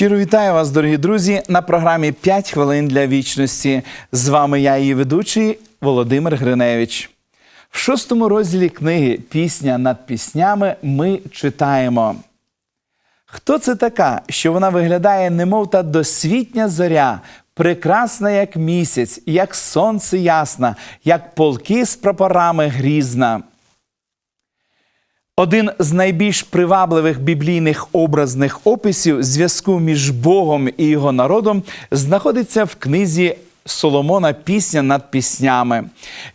Щиро вітаю вас, дорогі друзі, на програмі «5 хвилин для вічності. З вами я, її ведучий Володимир Гриневич. В шостому розділі книги Пісня над піснями ми читаємо. Хто це така, що вона виглядає, немов та досвітня зоря, прекрасна, як місяць, як сонце ясна, як полки з прапорами грізна. Один з найбільш привабливих біблійних образних описів зв'язку між Богом і його народом знаходиться в книзі Соломона Пісня над піснями.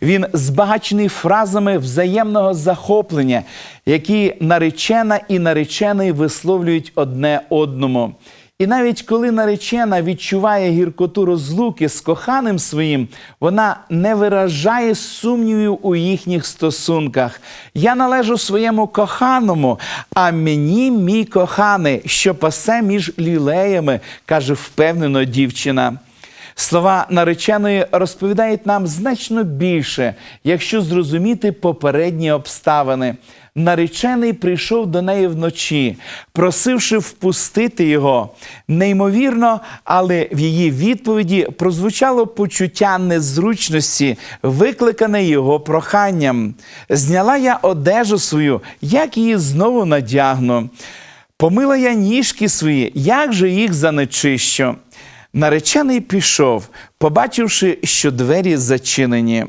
Він збагачений фразами взаємного захоплення, які наречена і наречений висловлюють одне одному. І навіть коли наречена відчуває гіркоту розлуки з коханим своїм, вона не виражає сумнівів у їхніх стосунках. Я належу своєму коханому, а мені мій коханий, що пасе між лілеями, каже впевнено дівчина. Слова нареченої розповідають нам значно більше, якщо зрозуміти попередні обставини. Наречений прийшов до неї вночі, просивши впустити його. Неймовірно, але в її відповіді прозвучало почуття незручності, викликане його проханням. Зняла я одежу свою, як її знову надягну. Помила я ніжки свої, як же їх занечищу. Наречений пішов, побачивши, що двері зачинені.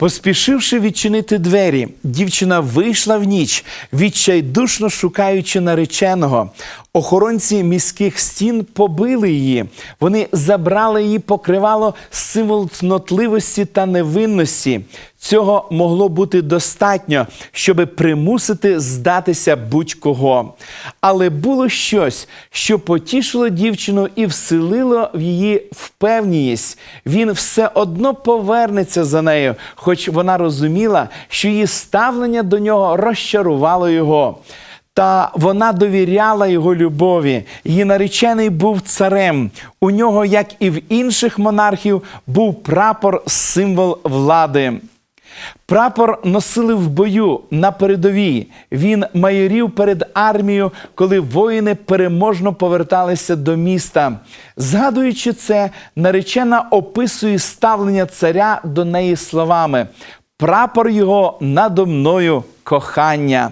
Поспішивши відчинити двері, дівчина вийшла в ніч, відчайдушно шукаючи нареченого. Охоронці міських стін побили її. Вони забрали її покривало символ цнотливості та невинності. Цього могло бути достатньо, щоби примусити здатися будь-кого. Але було щось, що потішило дівчину і вселило в її впевненість. Він все одно повернеться за нею, хоч вона розуміла, що її ставлення до нього розчарувало його. Та вона довіряла його любові. Її наречений був царем. У нього, як і в інших монархів, був прапор символ влади. Прапор носили в бою на передовій. Він майорів перед армією, коли воїни переможно поверталися до міста. Згадуючи це, наречена описує ставлення царя до неї словами: прапор його надо мною кохання.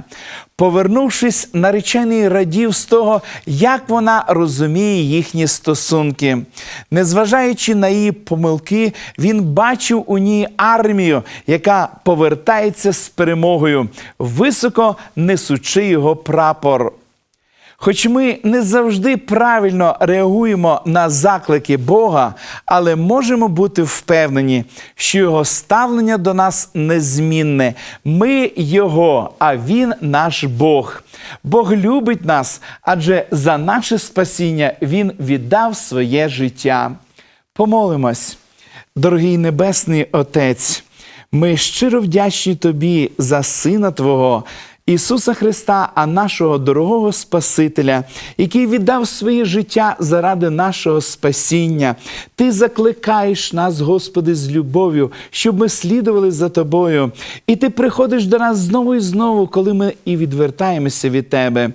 Повернувшись, наречений радів з того, як вона розуміє їхні стосунки. Незважаючи на її помилки, він бачив у ній армію, яка повертається з перемогою, високо несучи його прапор. Хоч ми не завжди правильно реагуємо на заклики Бога, але можемо бути впевнені, що Його ставлення до нас незмінне. Ми Його, а Він наш Бог. Бог любить нас, адже за наше спасіння Він віддав своє життя. Помолимось, дорогий Небесний Отець, ми щиро вдячні Тобі за Сина Твого. Ісуса Христа, а нашого дорогого Спасителя, який віддав своє життя заради нашого спасіння. Ти закликаєш нас, Господи, з любов'ю, щоб ми слідували за Тобою. І Ти приходиш до нас знову і знову, коли ми і відвертаємося від Тебе.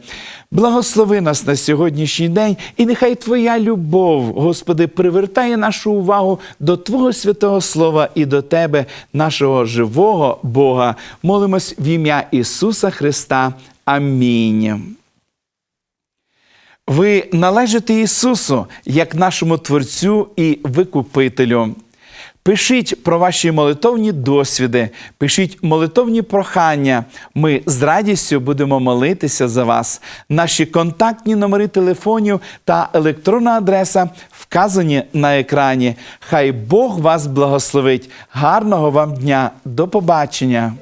Благослови нас на сьогоднішній день, і нехай Твоя любов, Господи, привертає нашу увагу до Твого святого Слова і до Тебе, нашого живого Бога. Молимось в ім'я Ісуса Христа. Амінь. Ви належите Ісусу як нашому Творцю і Викупителю. Пишіть про ваші молитовні досвіди, пишіть молитовні прохання. Ми з радістю будемо молитися за вас. Наші контактні номери телефонів та електронна адреса вказані на екрані. Хай Бог вас благословить. Гарного вам дня! До побачення!